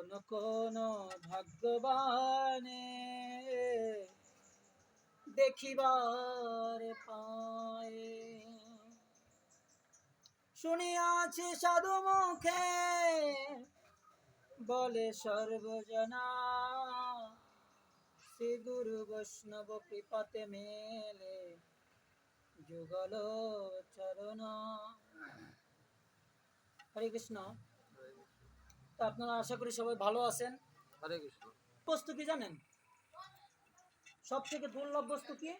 কোন কোন ভাগ্যবানে দেখিবার পায়। শুনিয়াছি সাধু মুখে বলে, সর্বজনা শ্রী গুরু বৈষ্ণব কৃপাতে মেলে যুগল চরণ হরে কৃষ্ণ। তো আপনারা আশা করি সবাই ভালো আছেন। হরে কৃষ্ণ। বস্তু কি জানেন? সব থেকে দুর্লভ বস্তু কি?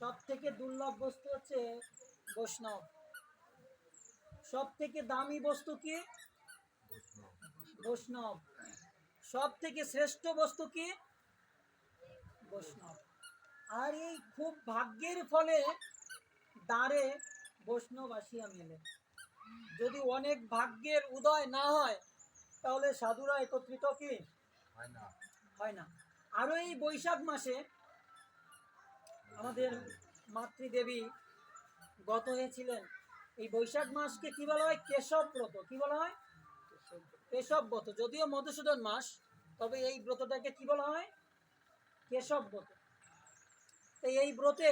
সব থেকে দুর্লভ বস্তু হচ্ছে বৈষ্ণব। সব থেকে দামি বস্তু কি? বৈষ্ণব। সব থেকে শ্রেষ্ঠ বস্তু কি? বৈষ্ণব। আর এই খুব ভাগ্যের ফলে দ্বারে বৈষ্ণব আসিয়া মেলে। যদি অনেক ভাগ্যের উদয় না হয় তাহলে সাধুরা একত্রিত কি? হয় না। হয় না। আরও এই বৈশাখ মাসে আমাদের মাতৃদেবী গত হয়েছিলেন। এই বৈশাখ মাসকে কি বলা হয়? কেশব ব্রত। কি বলা হয়? কেশব ব্রত। যদিও মধুসূদন মাস তবে এই ব্রতটাকে কি বলা হয়? কেশব ব্রত। তো এই ব্রতে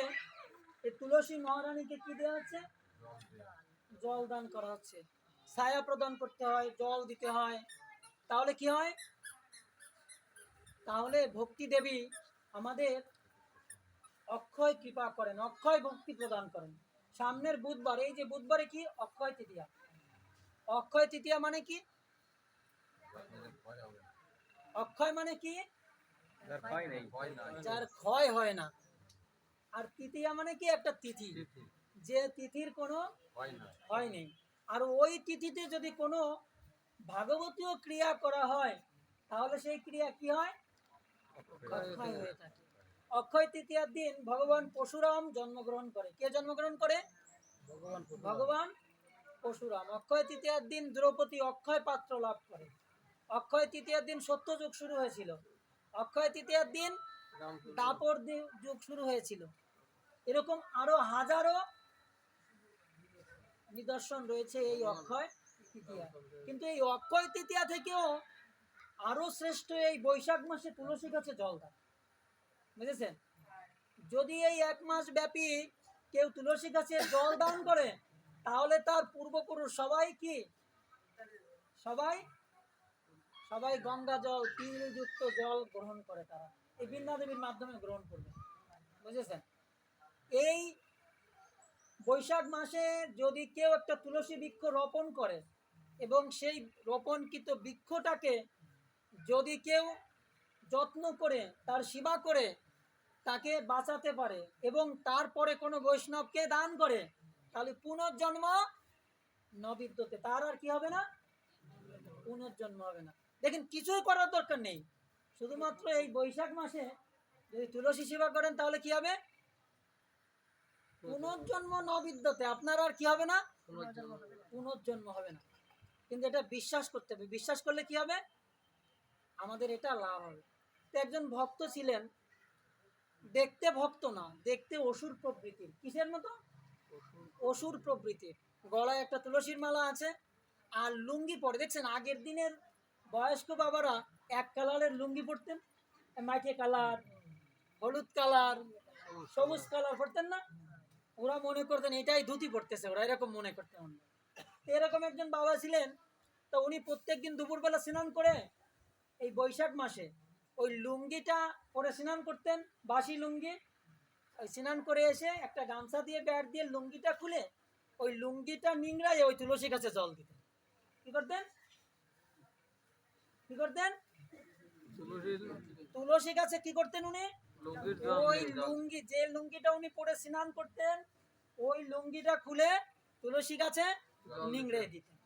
এই তুলসী মহারানীকে কি দেওয়া হচ্ছে। জল দান করা হচ্ছে। ছায়া প্রদান করতে হয় জল দিতে হয়। তাহলে কি হয়? তাহলে ভক্তি দেবী আমাদের অক্ষয় কৃপা করেন অক্ষয় ভক্তি প্রদান করেন। সামনের বুধবার এই যে বুধবারে কি? অক্ষয় তৃতীয়া। অক্ষয় তৃতীয়া মানে কি। অক্ষয় মানে কি? যার ক্ষয় হয় না। আর তৃতীয়া মানে কি? একটা তিথি। যে তিথির কোনো। হয় নেই আর ওই তিথিতে যদি কোনো ভাগবতীয় ক্রিয়া করা হয় তাহলে সেই ক্রিয়া কি হয়? অক্ষয় হয়ে থাকে। অক্ষয় তৃতীয়ার দিন ভগবান পরশুরাম জন্মগ্রহণ করে। কে জন্মগ্রহণ করে? ভগবান পরশুরাম অক্ষয় তৃতীয়ার দিন দ্রৌপদী অক্ষয় পাত্র লাভ করে। অক্ষয় তৃতীয়ার দিন সত্যযুগ শুরু হয়েছিল। অক্ষয় তৃতীয়ার দিন দাপর যুগ শুরু হয়েছিল। এরকম আরও হাজারো নিদর্শন রয়েছে এই অক্ষয় তৃতীয়া। কিন্তু এই অক্ষয় তৃতীয়া থেকেও আরও শ্রেষ্ঠ এই বৈশাখ মাসে তুলসী গাছে জল দেয়। বুঝেছেন? যদি এই এক মাস ব্যাপী কেউ তুলসী গাছে জল দান করে তাহলে তার পূর্বপুরুষ সবাই কি? সবাই? সবাই গঙ্গা জল তিলযুক্ত জল গ্রহণ করে তারা। এই বৃন্দা দেবীর মাধ্যমে গ্রহণ করবে। বুঝেছেন? এই বৈশাখ মাসে যদি কেউ একটা তুলসী বৃক্ষ রোপণ করে এবং সেই রোপণকৃত বৃক্ষটাকে যদি কেউ যত্ন করে, তার সেবা করে, তাকে বাঁচাতে পারে এবং তারপরে কোনো বৈষ্ণবকে দান করে, তাহলে পুনর্জন্ম নবিদ্যতে তার আর কি হবে না? পুনর্জন্ম হবে না। দেখেন, কিছুই করার দরকার নেই। শুধুমাত্র এই বৈশাখ মাসে যদি তুলসী সেবা করেন, তাহলে কি হবে? পুনর্জন্ম নবিদ্যতে আপনার আর কি হবে না? পুনর্জন্ম হবে না। কিন্তু এটা বিশ্বাস করতে হবে। বিশ্বাস করলে কি হবে? আমাদের এটা লাভ হবে। তো একজন ভক্ত ছিলেন, দেখতে ভক্ত না, দেখতে অসুর প্রবৃতির কিসের মতো? অসুর প্রবৃতির গলায় একটা তুলসীর মালা আছে আর লুঙ্গি পরে। দেখছেন, আগের দিনের বয়স্ক বাবারা এক কালারের লুঙ্গি পরতেন। মাঠে কালার, হলুদ কালার, সবুজ কালার পরতেন না? ওরা মনে করতেন এটাই ধুতি পড়তেছে ওরা এরকম মনে করতেন। এরকম একজন বাবা ছিলেন তো উনি প্রত্যেক দিন দুপুরবেলা স্নান করে এই বৈশাখ মাসে ওই লুঙ্গিটা পরে স্নান করতেন বাসি লুঙ্গি ওই স্নান করে এসে একটা গামছা দিয়ে ব্যাট দিয়ে লুঙ্গিটা খুলে ওই লুঙ্গিটা নিংড়াই ওই তুলসী গাছে জল দিতেন। কি করতেন? কি করতেন? তুলসী গাছে কি করতেন উনি? ওই লুঙ্গি যে লুঙ্গিটা উনি পরে স্নান করতেন ওই লুঙ্গিটা খুলে তুলসী গাছে নিংড়ে দিতেন।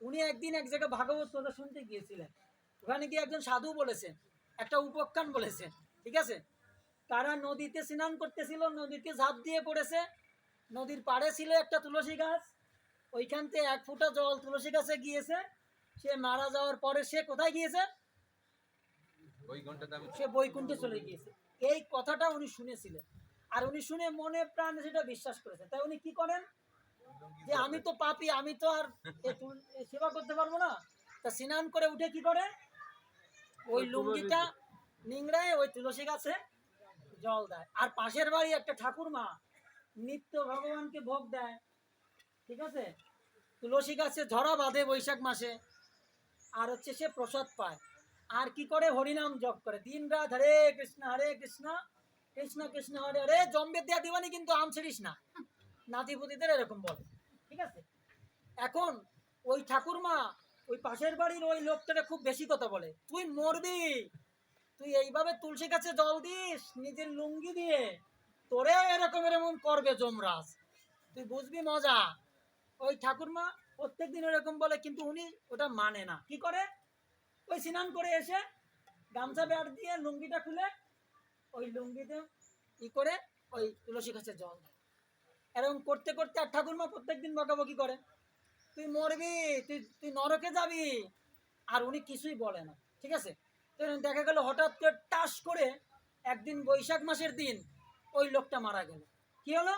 উনি একদিন এক জায়গায় ভাগবত কথা শুনতে গিয়েছিলেন। ওখানে গিয়ে একজন সাধু বলেছেন একটা উপখ্যান বলেছেন ঠিক আছে? তারা নদীতে স্নান করতেছিল নদীতে ঝাঁপ দিয়ে পড়েছে নদীর পাড়ে ছিল একটা তুলসী গাছ ওইখান থেকে এক ফুটা জল তুলসী গাছে গিয়েছে সে মারা যাওয়ার পরে সে কোথায় গিয়েছে? সে বৈকুণ্ঠে চলে গিয়েছে। এই কথাটা উনি শুনেছিলেন। আর উনি শুনে মনে প্রাণে সেটা বিশ্বাস করেছেন। তাই উনি কি করেন? যে আমি তো পাপি আমি তো আর সেবা করতে পারব না। তা স্নান করে উঠে কি করে? ওই লুঙ্গিটা নিংড়ায় ওই তুলসী গাছে জল দেয়। আর পাশের বাড়ি একটা ঠাকুরমা নিত্য ভগবানকে ভোগ দেয়। ঠিক আছে? তুলসী গাছে ঝরা বাঁধে বৈশাখ মাসে। আর হচ্ছে সে প্রসাদ পায়। আর কি করে? হরিনাম জপ করে। দিন রাত হরে কৃষ্ণ হরে কৃষ্ণ কৃষ্ণ কৃষ্ণ, হরে হরে। জম্বে দেয়া দিবানি কিন্তু আম ছিড়িস না। নাতিপুতিদের এরকম বলে। ঠিক আছে? এখন ওই ঠাকুরমা ওই পাশের বাড়ির ওই লোকটাকে খুব বেশি কথা বলে। তুই মরবি। তুই এইভাবে তুলসী গাছে জল দিস, নিজের লুঙ্গি দিয়ে। তোরে এরকম এরকম করবে যমরাজ। তুই বুঝবি মজা? ওই ঠাকুরমা প্রত্যেকদিন এরকম বলে, কিন্তু উনি ওটা মানে না। কি করে? ওই স্নান করে এসে গামছা ব্যাট দিয়ে লুঙ্গিটা খুলে ওই লুঙ্গিতে ই করে ওই তুলসী গাছে জল দেয়। এরকম করতে করতে আর ঠাকুরমা প্রত্যেকদিন বকাবকি করে। তুই মরবি তুই তুই নরকে যাবি আর উনি কিছুই বলে না ঠিক আছে? তো দেখা গেল হঠাৎ করে টাস করে একদিন বৈশাখ মাসের দিন ওই লোকটা মারা গেল। কি হলো?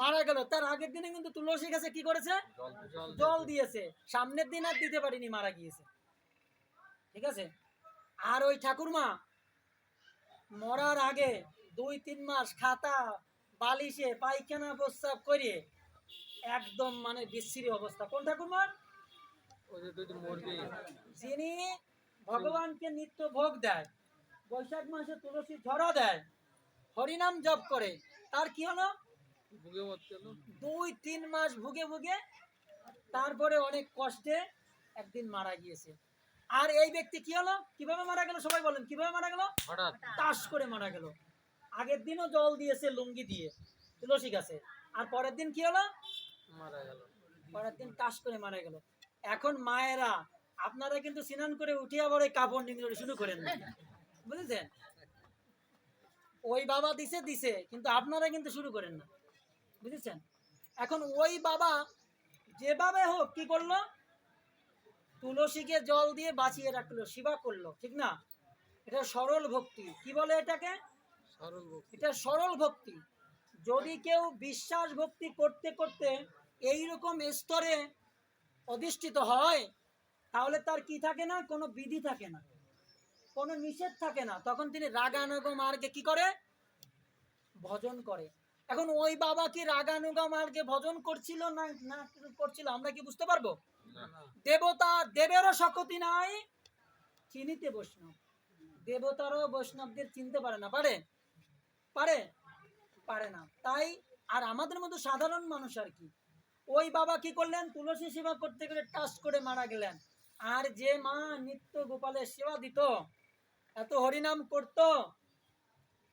মারা গেল। তার আগের দিনে কিন্তু তুলসী গাছে কি করেছে? জল দিয়েছে। সামনের দিন আর দিতে পারিনি মারা গিয়েছে। ঠিক আছে? আর ওই ঠাকুরমা মরার আগে দুই তিন মাস খাতা বালিশে পায়খানা প্রস্রাব করে একদম মানে বিশ্রী অবস্থা। কোন ঠাকুরমার যিনি ভগবানকে নিত্য ভোগ দেয় বৈশাখ মাসে তুলসী ঝরা দেয় হরিনাম জপ করে তার কি হলো। দুই তিন মাস ভুগে ভুগে তারপরে অনেক কষ্টে একদিন মারা গিয়েছে। আর এই ব্যক্তি কি হলো? কীভাবে মারা গেল সবাই বলেন কীভাবে মারা গেল? তাস করে মারা গেল। আগের দিনও জল দিয়েছে লুঙ্গি দিয়ে তুলসী গাছে। আর পরের দিন কি হলো? মারা গেল। পরের দিন তাস করে মারা গেল। এখন মায়েরা আপনারা কিন্তু স্নান করে উঠে আবার ওই কাপড় নিংড়ে শুরু করেন। বুঝেছেন? ওই বাবা দিছে দিছে কিন্তু আপনারা কিন্তু শুরু করেন না। বুঝেছেন? এখন ওই বাবা যেভাবে হোক কি করল? তুলসীকে জল দিয়ে বাঁচিয়ে রাখল সেবা করল ঠিক না? এটা সরল ভক্তি। কি বলে এটাকে? সরল ভক্তি। এটা সরল ভক্তি। যদি কেউ বিশ্বাস ভক্তি করতে করতে এই রকম স্তরে অধিষ্ঠিত হয় তাহলে তার কি থাকে না? কোনো বিধি থাকে না। কোনো নিষেধ থাকে না। তখন তিনি রাগানুগ মার্গে কি করে? ভজন করে। এখন ওই বাবা কি রাগানুগা মার্গে ভজন করছিল না না করছিল? আমরা কি বুঝতে পারব? দেবতা দেবেরও শকতি নাই। চিনিতে বৈষ্ণব। দেবতারও বৈষ্ণবদের চিনতে পারে না। পারে? পারে? পারে না। তাই আর আমাদের মতো সাধারণ মানুষ আর কি? ওই বাবা কি করলেন? তুলসী সেবা করতে গেলে টাস করে মারা গেলেন। আর যে মা নিত্য গোপালের সেবা দিত, এত হরিনাম করত,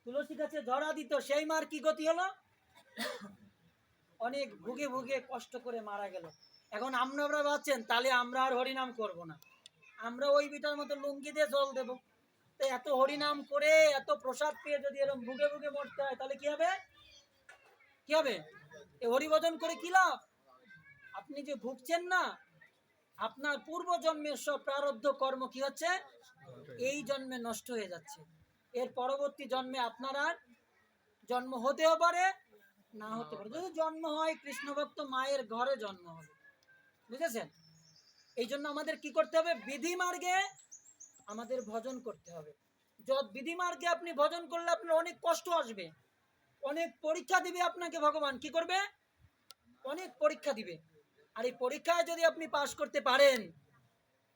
তুলসী গাছে ধরা দিত, সেই মার কি গতি হলো? অনেক ভুগে ভুগে কষ্ট করে মারা গেল। এখন আপনারা ভাবছেন, তাহলে আমরা আর হরিনাম করব না। আমরা ওই বিটার মতো লুঙ্গি দিয়ে জল দেব। তো এত হরিনাম করে, এত প্রসাদ পেয়ে যদি এরকম ভুগে ভুগে মরতে হয়, তাহলে কি হবে? কি হবে? এ করে কি লাভ? আপনি যে ভুগছেন না, আপনার পূর্ব জন্মের সব প্রারব্ধ কর্ম কি হচ্ছে? এই জন্মে নষ্ট হয়ে যাচ্ছে। এর পরবর্তী জন্মে আপনার আর জন্ম হতেও পারে, না হতে পারে। যদি জন্ম হয় কৃষ্ণ ভক্ত মায়ের ঘরে জন্ম হবে। বুঝেছেন? এই জন্য আমাদের কি করতে হবে? বিধি মার্গে আমাদের ভজন করতে হবে। যত বিধি মার্গে আপনি ভজন করলে আপনার অনেক কষ্ট আসবে। অনেক পরীক্ষা দিবে আপনাকে ভগবান। কি করবে? অনেক পরীক্ষা দিবে। আর এই পরীক্ষায় যদি আপনি পাশ করতে পারেন,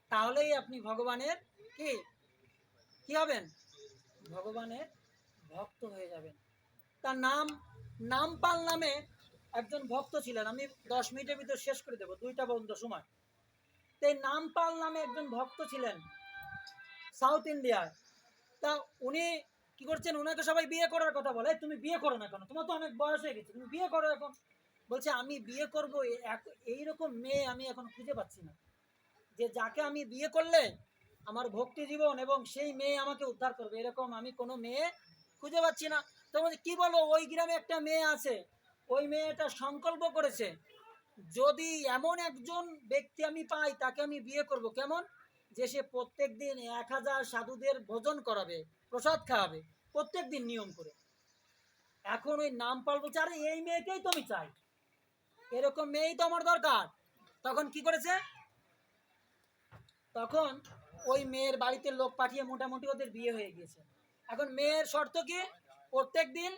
তাহলেই আপনি ভগবানের কি? কি হবেন? ভগবানের ভক্ত হয়ে যাবেন। তার নাম, নামপাল নামে একজন ভক্ত ছিলেন, আমি দশ মিনিটের ভিতর শেষ করে দেবো, দুইটা পর্যন্ত সময়। তো এই নামপাল নামে একজন ভক্ত ছিলেন, সাউথ ইন্ডিয়ার। তা উনি কি করছেন ওনাকে সবাই বিয়ে করার কথা বলে তুমি বিয়ে করো না কেন? তোমার তো অনেক বয়স হয়ে গেছে, তুমি বিয়ে করো এখন। বলছে, আমি বিয়ে করব এইরকম মেয়ে আমি এখন খুঁজে পাচ্ছি না। যে যাকে আমি বিয়ে করলে আমার ভক্তি জীবন এবং সেই মেয়ে আমাকে উদ্ধার করবে, এরকম আমি কোনো মেয়ে খুঁজে পাচ্ছি না। তো বলছে, কি বলো, ওই গ্রামে একটা মেয়ে আছে ওই মেয়েটা সংকল্প করেছে, যদি এমন একজন ব্যক্তি আমি পাই, তাকে আমি বিয়ে করব। কেমন? যে সে প্রত্যেক দিন এক হাজার সাধুদের ভোজন করাবে, প্রসাদ খাওয়াবে প্রত্যেক দিন নিয়ম করে। এখন ওই নাম পাল বলছে, আরে, এই মেয়েকেই তো আমি চাই। এরকম মেয়েই তো আমার দরকার। তখন কি করেছে? তখন ওই মেয়ের বাড়িতে লোক পাঠিয়ে মোটামুটি ওদের বিয়ে হয়ে গিয়েছে। এখন মেয়ের শর্ত কি? প্রত্যেক দিন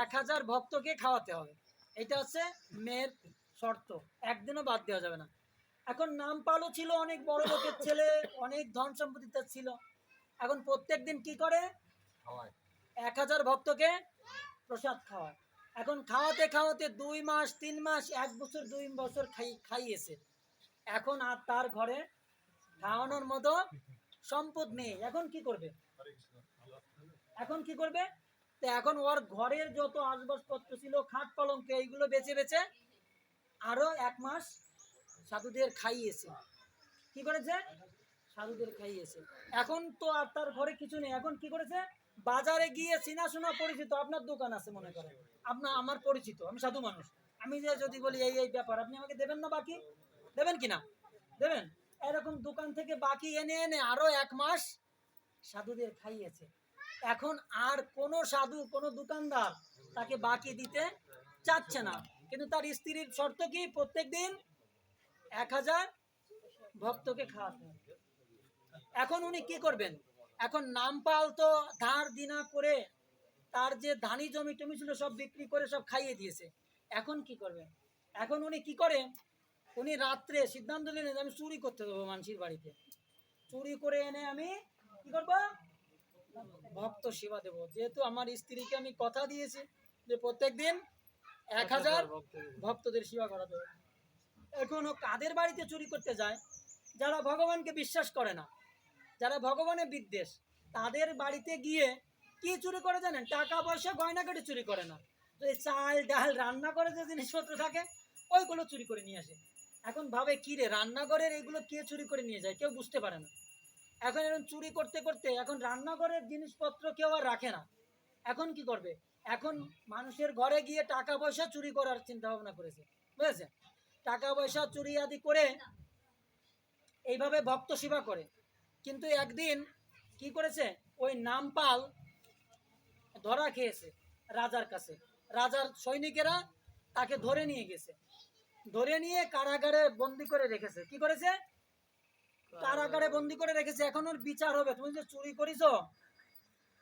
এক হাজার ভক্তকে খাওয়াতে হবে। এটা হচ্ছে মেয়ের শর্ত। একদিনও বাদ দেওয়া যাবে না। এখন নাম পালও ছিল অনেক বড় লোকের ছেলে অনেক ধন সম্পত্তি তার ছিল। এখন প্রত্যেক দিন কি করে? এক হাজার ভক্তকে প্রসাদ খাওয়ায়। এখন খাওয়াতে খাওয়াতে দুই মাস তিন মাস এক বছর দুই বছর খাই খাইয়েছে। এখন আর তার ঘরে খাওয়ানোর মতো সম্পদ নেই। এখন কি করবে? এখন কি করবে? এখন ওর ঘরের যত আসবাবপত্র ছিল, খাট পালঙ্ক, এইগুলো বেচে বেচে আরও এক মাস সাধুদের খাইয়েছে। কি করেছে? সাধুদের খাইয়েছে। এখন তো আর তার ঘরে কিছু নেই। এখন কি করেছে? বাজারে গিয়ে চেনাশোনা পরিচিত, আপনার দোকান আছে মনে করেন আপনার আমার পরিচিত, আমি সাধু মানুষ। আমি যে যদি বলি, এই এই ব্যাপার, আপনি আমাকে দেবেন না বাকি? দেবেন কি না? দেবেন? এরকম দোকান থেকে বাকি এনে এনে আরও এক মাস সাধুদের খাইয়েছে। এখন আর কোনো সাধু, কোনো দোকানদার তাকে বাকি দিতে চাচ্ছে না। কিন্তু তার স্ত্রীর শর্ত কি? প্রত্যেক দিন এক হাজার ভক্তকে খাওয়াতে এখন উনি কি করবেন? এখন নামপাল তো ধার দিনা করে তার যে ধানি জমি টমি ছিল সব বিক্রি করে সব খাইয়ে দিয়েছে। এখন কি করবেন? এখন উনি কি করে উনি রাত্রে সিদ্ধান্ত নিলেন আমি চুরি করতে দেবো মানুষের বাড়িতে। চুরি করে এনে আমি কি করব? ভক্ত সেবা দেব। যেহেতু আমার স্ত্রীকে আমি কথা দিয়েছি যে প্রত্যেক দিন এক হাজার ভক্তদের। সেবা করা দেবে। এখন ও কাদের বাড়িতে চুরি করতে যায় যারা ভগবানকে বিশ্বাস করে না যারা ভগবানের বিদ্বেষ তাদের বাড়িতে গিয়ে কি চুরি করে জানেন? টাকা পয়সা গয়না কেটে চুরি করে না। তো এই চাল ডাল রান্না করে যে জিনিসপত্র থাকে ওইগুলো চুরি করে নিয়ে আসে। এখন ভাবে কি রে রান্নাঘরের এগুলো কে চুরি করে নিয়ে যায়? কেউ বুঝতে পারে না। এখন এরকম চুরি করতে করতে এখন রান্নাঘরের জিনিসপত্র কেউ আর রাখে না। এখন কি করবে? এখন মানুষের ঘরে গিয়ে টাকা পয়সা চুরি করার চিন্তা ভাবনা করেছে বুঝেছে টাকা পয়সা চুরি আদি করে এইভাবে ভক্ত সেবা করে। কিন্তু একদিন কি করেছে? ওই নামপাল ধরা খেয়েছে রাজার কাছে। রাজার সৈনিকেরা তাকে ধরে নিয়ে গেছে। ধরে নিয়ে কারাগারে বন্দি করে রেখেছে। কি করেছে? কারাগারে বন্দি করে রেখেছে, এখন ওর বিচার হবে। তুমি যে চুরি করেছ,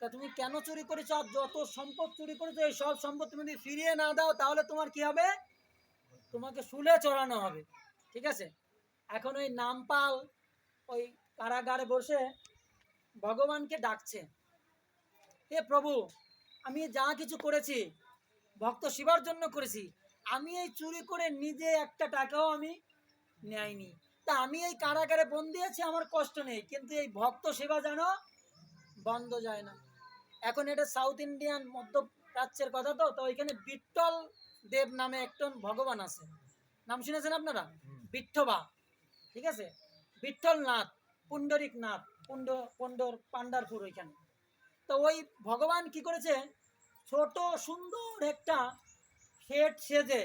তা তুমি কেন চুরি করেছ আর যত সম্পদ চুরি করেছ, এই সব সম্পদ তুমি যদি ফিরিয়ে না দাও, তাহলে তোমার কি হবে? তোমাকে শুলে চড়ানো হবে। ঠিক আছে? এখন ওই নামপাল ওই কারাগারে বসে ভগবানকে ডাকছে। হে প্রভু, আমি যা কিছু করেছি, ভক্ত শিবার জন্য করেছি। আমি এই চুরি করে নিজে একটা টাকাও আমি নেয়নি। তা আমি এই কারাগারে বন্দি আছি আমার কষ্ট নেই। কিন্তু এই ভক্ত সেবা যেন বন্ধ যায় না। এখন এটা সাউথ ইন্ডিয়ান মধ্যপ্রাচ্যের কথা তো তো ওইখানে বিট্টল দেব নামে একজন ভগবান আছে। নাম শুনেছেন আপনারা? বিঠ্ঠবা ঠিক আছে? বিঠ্ঠল নাথ পুণ্ডরিক নাথ পুণ্ড পুণ্ডর পান্ডারপুর ওইখানে। তো ওই ভগবান কি করেছে? ছোট সুন্দর একটা শেট সেজে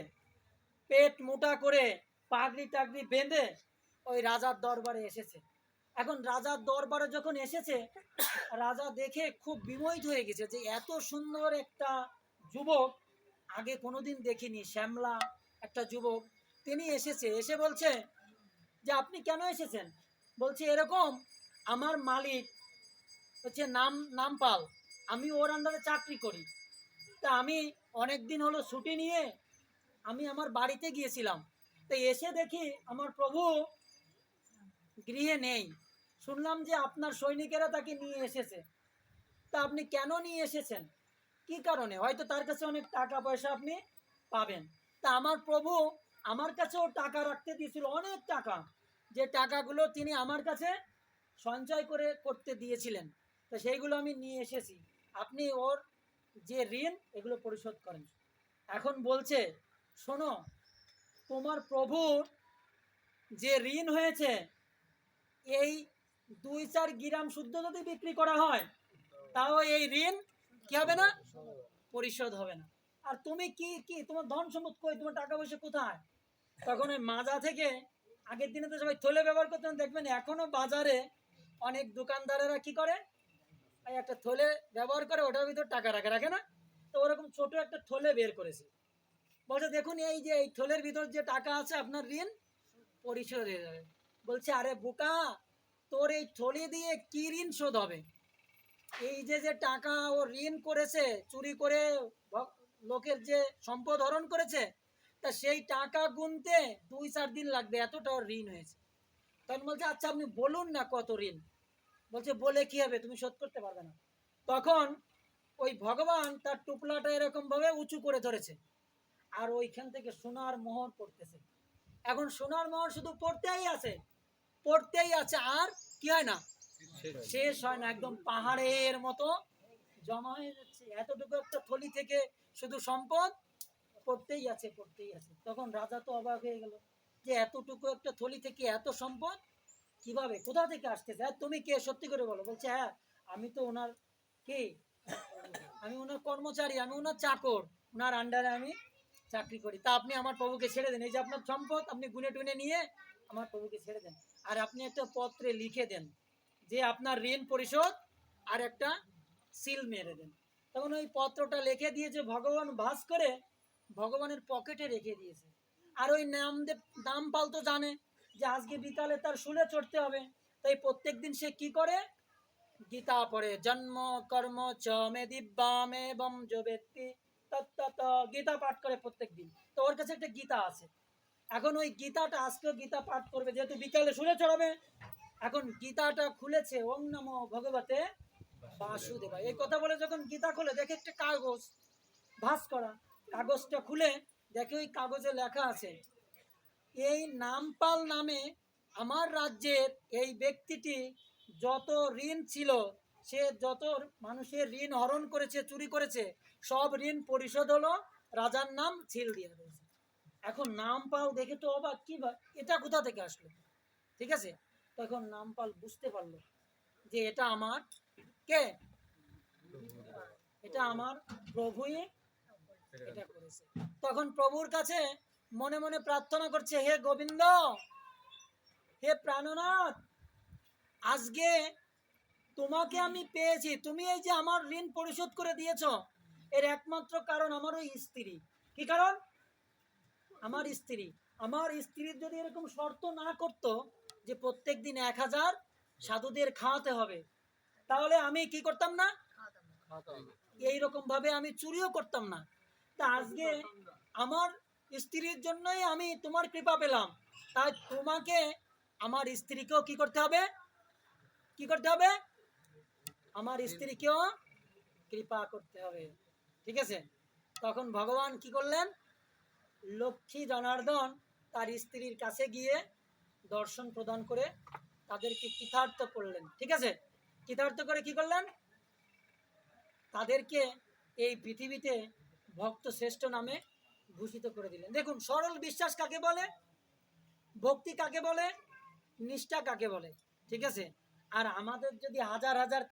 পেট মোটা করে পাগড়ি টাগড়ি বেঁধে ওই রাজার দরবারে এসেছে। এখন রাজার দরবারে যখন এসেছে, রাজা দেখে খুব বিমোহিত হয়ে গেছে যে এত সুন্দর একটা যুবক, আগে কোনোদিন দেখিনি, শ্যামলা একটা যুবক। তিনি এসেছে, এসে বলছে, যে আপনি কেন এসেছেন? বলছে, এরকম আমার মালিক হচ্ছে নাম, নামপাল। আমি ওর আন্ডারে চাকরি করি। তা আমি অনেক দিন হলো ছুটি নিয়ে আমি আমার বাড়িতে গিয়েছিলাম। তো এসে দেখি আমার প্রভু গৃহে নেই। শুনলাম যে আপনার সৈনিকেরা তাকে নিয়ে এসেছে। তা আপনি কেন নিয়ে এসেছেন? কি কারণে? হয়তো তার কাছে অনেক টাকা পয়সা আপনি পাবেন। তা আমার প্রভু আমার কাছেও টাকা রাখতে দিয়েছিল, অনেক টাকা। যে টাকাগুলো তিনি আমার কাছে সঞ্চয় করে করতে দিয়েছিলেন। তো সেইগুলো আমি নিয়ে এসেছি। আপনি ওর যে ঋণ, এগুলো পরিশোধ করেন। এখন বলছে, শোনো, তোমার প্রভুর যে ঋণ হয়েছে এই দুই চার গ্রাম শুদ্ধ যদি বিক্রি করা হয়, তাও এই ঋণ কি হবে না? পরিশোধ হবে না। আর তুমি কি কি তোমার ধন সম্পদ কই? তোমার টাকা পয়সা কোথায়? তখন ওই মাজা থেকে আগের দিনে তো সবাই থলে ব্যবহার করতেন, দেখবেন এখনও বাজারে অনেক দোকানদারেরা কি করে? একটা থলে ব্যবহার করে ওটার ভিতর টাকা রাখে রাখে না? তো ওরকম ছোট একটা থলে বের করেছে। বলছে, দেখুন, এই যে এই থলের ভিতর যে টাকা আছে, আপনার ঋণ পরিশোধ হয়ে যাবে। বলছে, আরে বোকা, তোর এই থলি দিয়ে কি ঋণ শোধ হবে? এই যে যে টাকা ও ঋণ করেছে, চুরি করে লোকের যে সম্পদ হরণ করেছে, তা সেই টাকা গুনতে দুই চার দিন লাগবে এতটা ওর ঋণ হয়েছে। তখন বলছে আচ্ছা আপনি বলুন না কত ঋণ? বলছে, বলে কি হবে, তুমি শোধ করতে পারবে না। তখন ওই ভগবান তার টুপলাটা এরকম ভাবে উঁচু করে ধরেছে, আর ওইখান থেকে সোনার মোহর পড়তেছে। এখন সোনার মোহর শুধু পড়তেই আছে পড়তেই আছে আর কি হয় না? শেষ হয় না। একদম পাহাড়ের মতো জমা হয়ে যাচ্ছে। এতটুকু একটা থলি থেকে শুধু সম্পদ পড়তেই আছে পড়তেই আছে। তখন রাজা তো অবাক হয়ে গেল যে এতটুকু একটা থলি থেকে এত সম্পদ কীভাবে কোথা থেকে আসতেছে? আর তুমি কে? সত্যি করে বলো। বলছে হ্যাঁ আমি তো ওনার কে? আমি ওনার কর্মচারী আমি ওনার চাকর ওনার আন্ডারে আমি চাকরি করি। তা আপনি আমার প্রভুকে ছেড়ে দেন। এই যে আপনার সম্পদ আপনি গুনে টুনে নিয়ে আমার প্রভুকে ছেড়ে দেন। আর আপনি একটা পত্রে লিখে দেন যে আপনার ঋণ পরিশোধ আর একটা সিল মেরে দেন। তখন ওই পত্রটা লিখে দিয়েছে ভগবান ভাস করে ভগবানের পকেটে রেখে দিয়েছে। আর ওই নামদেব দামপাল তো জানে যে আজকে বিকালে তার শুলে চড়তে হবে। তাই প্রত্যেক দিন সে কি করে? গীতা পড়ে, জন্ম, কর্ম, চ, মে দিব্যামে বম, যো, ব্যক্তি, তত্তত। গীতা পাঠ করে প্রত্যেক দিন তো ওর কাছে একটা গীতা আছে। এখন ওই গীতাটা, আজকেও গীতা পাঠ করবে, যেহেতু বিকালে শুলে চড়াবে, এখন গীতাটা খুলেছে ওম নমো ভগবতে বাসুদেবা এই কথা বলে যখন গীতা খুলে, দেখে একটা কাগজ ভাস করা কাগজটা খুলে, দেখে ওই কাগজে লেখা আছে, এই নামপাল নামে আমার রাজ্যের এই ব্যক্তিটি যত ঋণ ছিল, সে যত মানুষের ঋণ হরণ করেছে, চুরি করেছে, সব ঋণ পরিশোধ হলো, রাজার নাম ছিল দিয়ে রয়েছে এখন নামপাল দেখে তো অবাক, কি এটা কোথা থেকে আসলো? ঠিক আছে? তখন নামপাল বুঝতে পারল যে এটা আমার কে? এটা আমার প্রভুই এটা করেছে। তখন প্রভুর কাছে মনে মনে প্রার্থনা করছে, হে গোবিন্দ, হে প্রাণনাথ, আজকে তোমাকে আমি পেয়েছি। তুমি এই যে আমার ঋণ পরিশোধ করে দিয়েছ, এর একমাত্র কারণ আমার ওই স্ত্রী। কি কারণ? আমার স্ত্রী। আমার স্ত্রীর যদি এরকম শর্ত না করতো যে প্রত্যেক দিন এক হাজার সাধুদের খাওয়াতে হবে, তাহলে আমি কি করতাম না? এইরকম ভাবে আমি চুরিও করতাম না। তা আজকে আমার স্ত্রীর জন্যই আমি তোমার কৃপা পেলাম। তাই তোমাকে আমার স্ত্রীকেও কি করতে হবে? কি করতে হবে? আমার স্ত্রীকেও কৃপা করতে হবে। ঠিক আছে? তখন ভগবান কি করলেন? লক্ষ্মী জনার্দন তার স্ত্রীর কাছে গিয়ে দর্শন প্রদান করে তাদেরকে কৃতার্থ করলেন। ঠিক আছে? কৃতার্থ করে কি করলেন? তাদেরকে এই পৃথিবীতে ভক্ত শ্রেষ্ঠ নামে ভূষিত করে দিলেন। দেখুন, সরল বিশ্বাস কাকে বলে? ভক্তি কাকে বলে? নিষ্ঠা কাকে বলে? ঠিক আছে? আর আমাদের যদি হাজার হাজার